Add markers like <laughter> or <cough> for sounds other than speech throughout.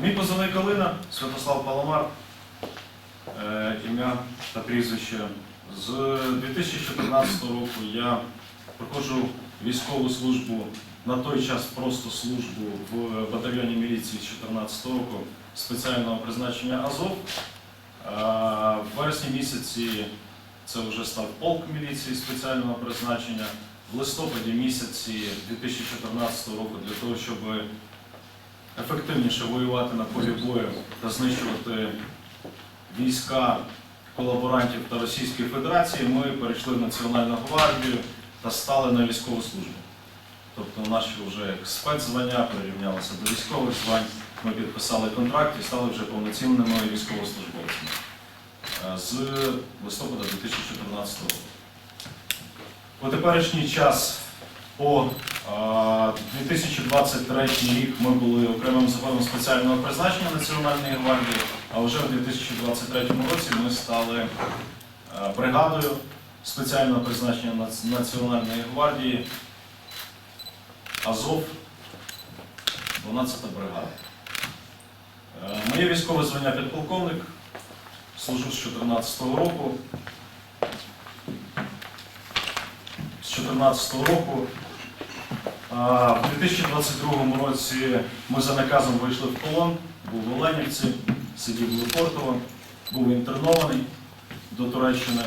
Мій позивний Калина, Святослав Паламар, Е, ім'я та прізвище. З 2014 року я проходжу військову службу, на той час просто службу в батальйоні міліції з 2014 року спеціального призначення Азов. В вересні місяці це вже став полк міліції спеціального призначення. В листопаді місяці 2014 року для того, щоб ефективніше воювати на полі бою та знищувати війська колаборантів та Російської Федерації, ми перейшли в Національну гвардію та стали на військову службу. Тобто наші вже спецзвання прирівнялися до військових звань. Ми підписали контракт і стали вже повноцінними військовослужбовцями Е, з листопада 2014 року. По теперішній час, по 2023 рік, ми були окремим загоном спеціального призначення Національної гвардії, а вже в 2023 році ми стали е, бригадою спеціального призначення Національної гвардії Азов, 12 бригада. Е, Моє військове звання підполковник, служу з 2014 року. З 2014 року. В 2022 році ми за наказом вийшли в полон, був в Оленівці, сидів в Лефортово, був інтернований до Туреччини.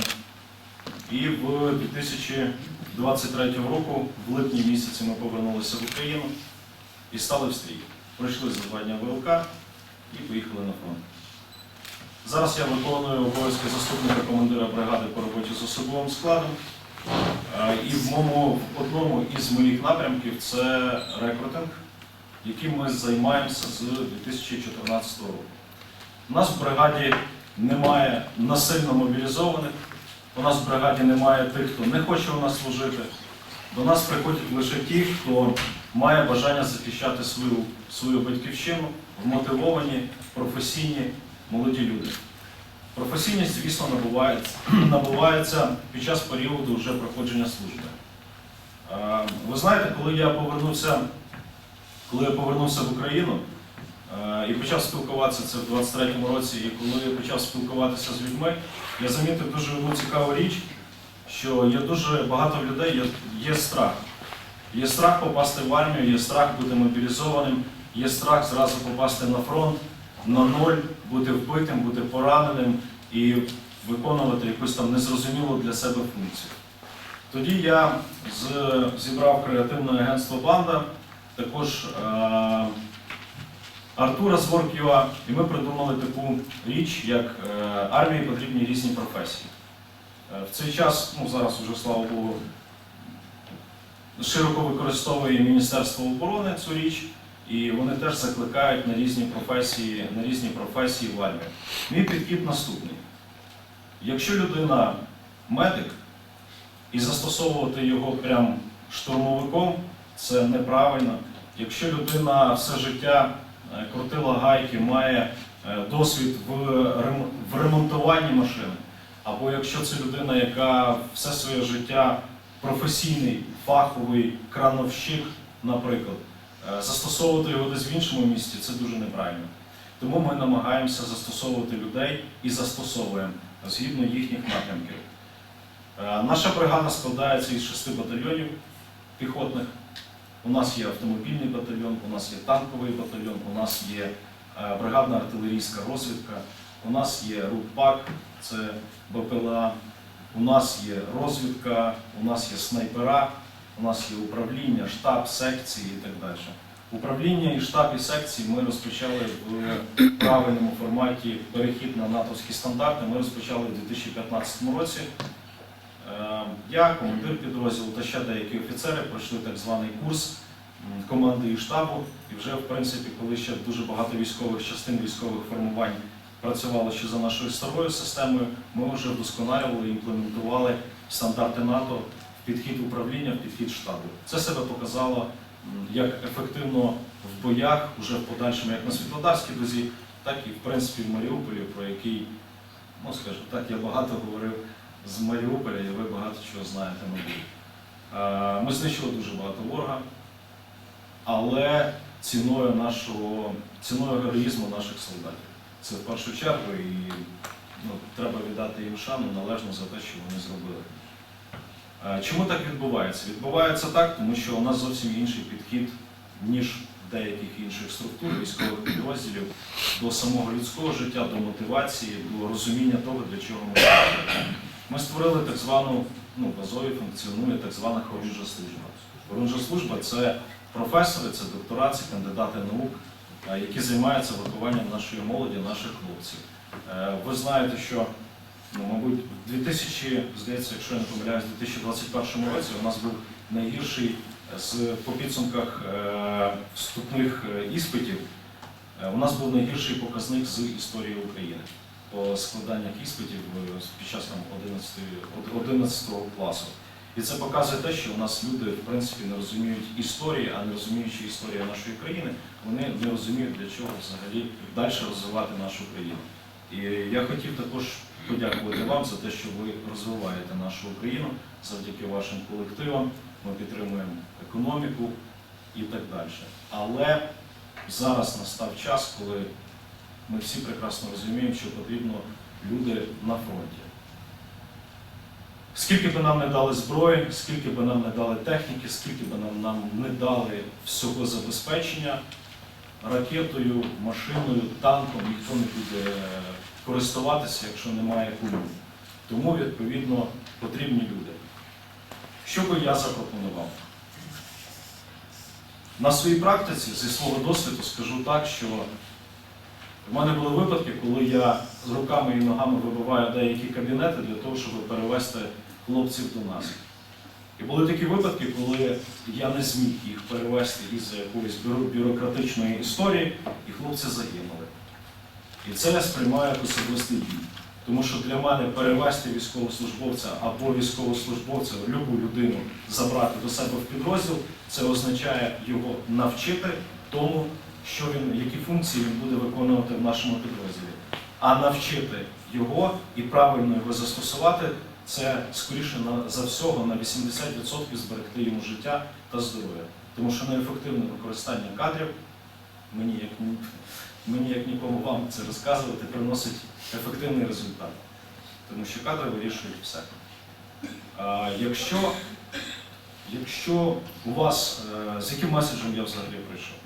І в 2023 року, в липні місяці, ми повернулися в Україну і стали в стрій. Пройшли завдання ВЛК і поїхали на фронт. Зараз я виконую обов'язки заступника командира бригади по роботі з особовим складом. Е, І в моєму одному із моїх напрямків це рекрутинг, яким ми займаємося з 2014 року. У нас в бригаді немає насильно мобілізованих, у нас в бригаді немає тих, хто не хоче у нас служити. До нас приходять лише ті, хто має бажання захищати свою, свою батьківщину, вмотивовані, професійні, молоді люди. Професійність, звісно, набувається, <clears throat> набувається під час періоду вже проходження служби. Ви знаєте, коли я повернувся, коли я повернувся в Україну і почав спілкуватися це в 23-му році, і коли я почав спілкуватися з людьми, я замітив дуже одну цікаву річ, що є дуже багато людей, є, є страх. Є страх попасти в армію, є страх бути мобілізованим, є страх зразу попасти на фронт, на ноль, бути вбитим, бути пораненим і виконувати якусь там незрозумілу для себе функцію. Тоді я з- зібрав креативне агентство Банда, також е, Артура з і ми придумали таку річ, як е, армії потрібні різні професії. Е, В цей час, ну зараз вже слава Богу, широко використовує Міністерство оборони цю річ, і вони теж закликають на різні професії, на різні професії в армії. Мій підхід наступний. Якщо людина медик і застосовувати його прям штурмовиком, це неправильно. Якщо людина все життя е, крутила гайки, має е, досвід в ремонтуванні машини, або якщо це людина, яка все своє життя професійний, фаховий крановщик, наприклад, застосовувати його десь в іншому місці це дуже неправильно. Тому ми намагаємося застосовувати людей і застосовуємо згідно їхніх напрямків. Е, Наша бригада складається із шести батальйонів піхотних. У нас є автомобільний батальйон, у нас є танковий батальйон, у нас є е, бригадна артилерійська розвідка, у нас є РУПАК, це БПЛА, у нас є розвідка, у нас є снайпера, у нас є управління, штаб, секції і так далі. Управління і штаб і секції ми розпочали в правильному форматі перехід на натовські стандарти. Ми розпочали в 2015 році. Е, Я, командир підрозділу та ще деякі офіцери пройшли так званий курс команди і штабу. І вже, в принципі, коли ще дуже багато військових частин, військових формувань працювало ще за нашою старою системою, ми вже вдосконалювали і імплементували стандарти НАТО підхід управління, підхід штабу. Це себе показало як ефективно в боях, вже в подальшому, як на Світлодарській дозі, так і в принципі в Маріуполі, про який, ну скажімо так, я багато говорив з Маріуполя, і ви багато чого знаєте, мабуть. Е, Ми знищили дуже багато ворога, але ціною нашого ціною героїзму наших солдатів. Це в першу чергу і ну, треба віддати їм шану належно за те, що вони зробили. Е, Чому так відбувається? Відбувається так, тому що у нас зовсім інший підхід, ніж деяких інших структур, військових підрозділів, до самого людського життя, до мотивації, до розуміння того, для чого ми працюємо. Ми створили так звану, ну, в Азові функціонує так звана хорунжа служба. Хорунжа служба це професори, це доктора, це кандидати наук, е, які займаються вихованням нашої молоді, наших хлопців. Е, Ви знаєте, що ну, мабуть, 2000, здається, якщо я не помиляюсь, в 2021 році у нас був найгірший е, з по підсумках е, вступних е, іспитів. У нас був найгірший показник з історії України по складаннях іспитів під час там 11, 11 класу. І це показує те, що у нас люди в принципі не розуміють історії, а не розуміючи історію нашої країни, вони не розуміють для чого взагалі далі розвивати нашу країну. І я хотів також подякувати вам за те, що ви розвиваєте нашу Україну завдяки вашим колективам. Ми підтримуємо економіку і так далі. Але зараз настав час, коли ми всі прекрасно розуміємо, що потрібно люди на фронті. Скільки би нам не дали зброї, скільки би нам не дали техніки, скільки би нам, нам не дали всього забезпечення, ракетою, машиною, танком ніхто не буде користуватися, якщо немає кому. Тому, відповідно, потрібні люди. Що би я запропонував? На своїй практиці, зі свого досвіду, скажу так, що в мене були випадки, коли я з руками і ногами вибиваю деякі кабінети для того, щоб перевести хлопців до нас. І були такі випадки, коли я не зміг їх перевести із якоїсь бюрократичної історії, і хлопці загинули. І це я сприймаю як особистий бій. Тому що для мене перевести військовослужбовця або військовослужбовця, любу людину забрати до себе в підрозділ, це означає його навчити тому, що він, які функції він буде виконувати в нашому підрозділі. А навчити його і правильно його застосувати, це скоріше за всього на 80% зберегти йому життя та здоров'я. Тому що неефективне використання кадрів, мені як, мені як нікому вам це розказувати, приносить ефективний результат. Тому що кадри вирішують все. А, якщо, якщо у вас, е, з яким меседжем я взагалі прийшов?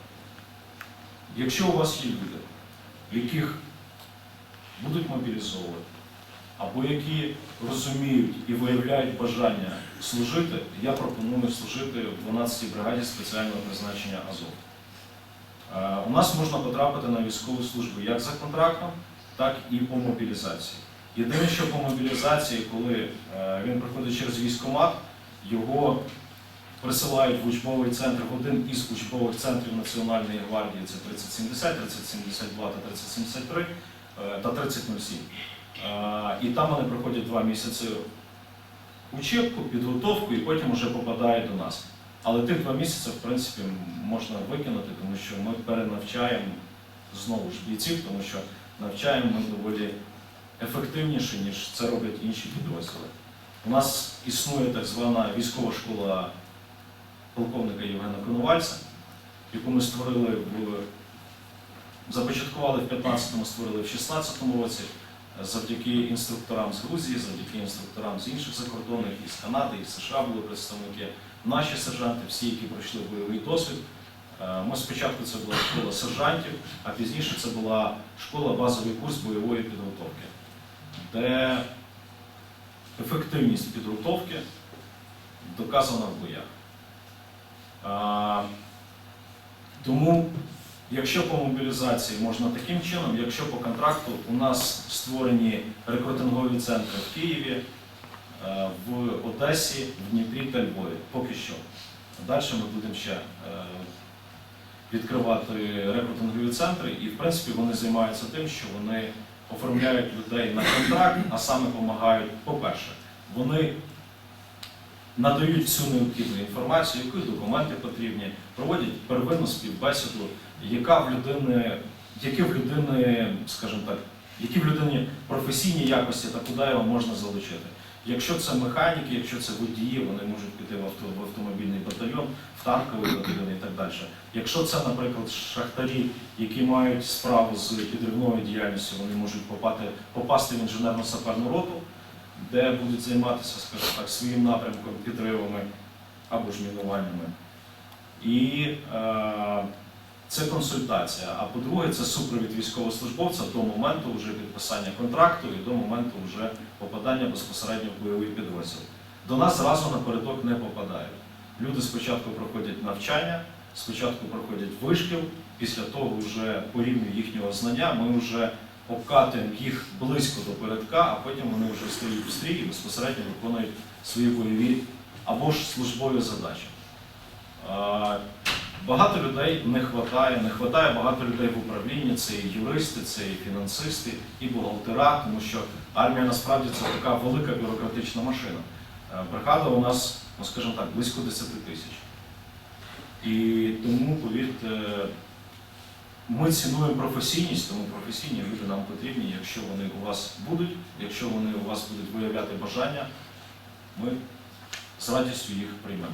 Якщо у вас є люди, яких будуть мобілізовувати, або які розуміють і виявляють бажання служити, я пропоную служити в 12-й бригаді спеціального призначення Азов. Е, У нас можна потрапити на військову службу як за контрактом, так і по мобілізації. Єдине, що по мобілізації, коли е, він приходить через військкомат, його присилають в учбовий центр, в один із учбових центрів Національної гвардії, це 3070, 3072 та 3073 е, та 3007. Е, І там вони проходять два місяці учебку, підготовку і потім вже попадають до нас. Але тих два місяці, в принципі, можна викинути, тому що ми перенавчаємо знову ж бійців, тому що навчаємо ми доволі ефективніше, ніж це роблять інші підрозділи. У нас існує так звана військова школа полковника Євгена Коновальця, яку ми створили в започаткували в 15-му, створили в 16-му році завдяки інструкторам з Грузії, завдяки інструкторам з інших закордонних, із Канади, із США були представники. Наші сержанти, всі, які пройшли бойовий досвід. Е, Ми спочатку це була школа сержантів, а пізніше це була школа базовий курс бойової підготовки, де ефективність підготовки доказана в боях. Тому, якщо по мобілізації можна таким чином, якщо по контракту у нас створені рекрутингові центри в Києві, е, в Одесі, в Дніпрі та Львові, поки що. Далі ми будемо ще е, відкривати рекрутингові центри, і в принципі вони займаються тим, що вони оформляють людей на контракт, а саме допомагають, по-перше, вони надають всю необхідну інформацію, які документи потрібні, проводять первинну співбесіду, яка в людини, які в людини, скажімо так, які в людині професійні якості та куди його можна залучити. Якщо це механіки, якщо це водії, вони можуть піти в, авто, в автомобільний батальйон, в танковий батальйон і так далі. Якщо це, наприклад, шахтарі, які мають справу з підривною діяльністю, вони можуть попати, попасти в інженерно-саперну роту, де будуть займатися, скажімо так, своїм напрямком, підривами або ж мінуваннями. І е, це консультація. А по-друге, це супровід військовослужбовця до моменту вже підписання контракту і до моменту вже попадання безпосередньо в бойовий підрозділ. До нас зразу напередок не попадають. Люди спочатку проходять навчання, спочатку проходять вишкіл, після того вже по рівню їхнього знання ми вже обкатуємо їх близько до передка, а потім вони вже стоять в стрій і безпосередньо виконують свої бойові або ж службові задачі. Багато людей не вистачає, не вистачає багато людей в управлінні, це і юристи, це і фінансисти, і бухгалтера, тому що армія насправді це така велика бюрократична машина. Е, Бригада у нас, ну скажімо так, близько 10 тисяч. І тому, повірте, ми цінуємо професійність, тому професійні люди нам потрібні. Якщо вони у вас будуть, якщо вони у вас будуть виявляти бажання, ми з радістю їх приймемо.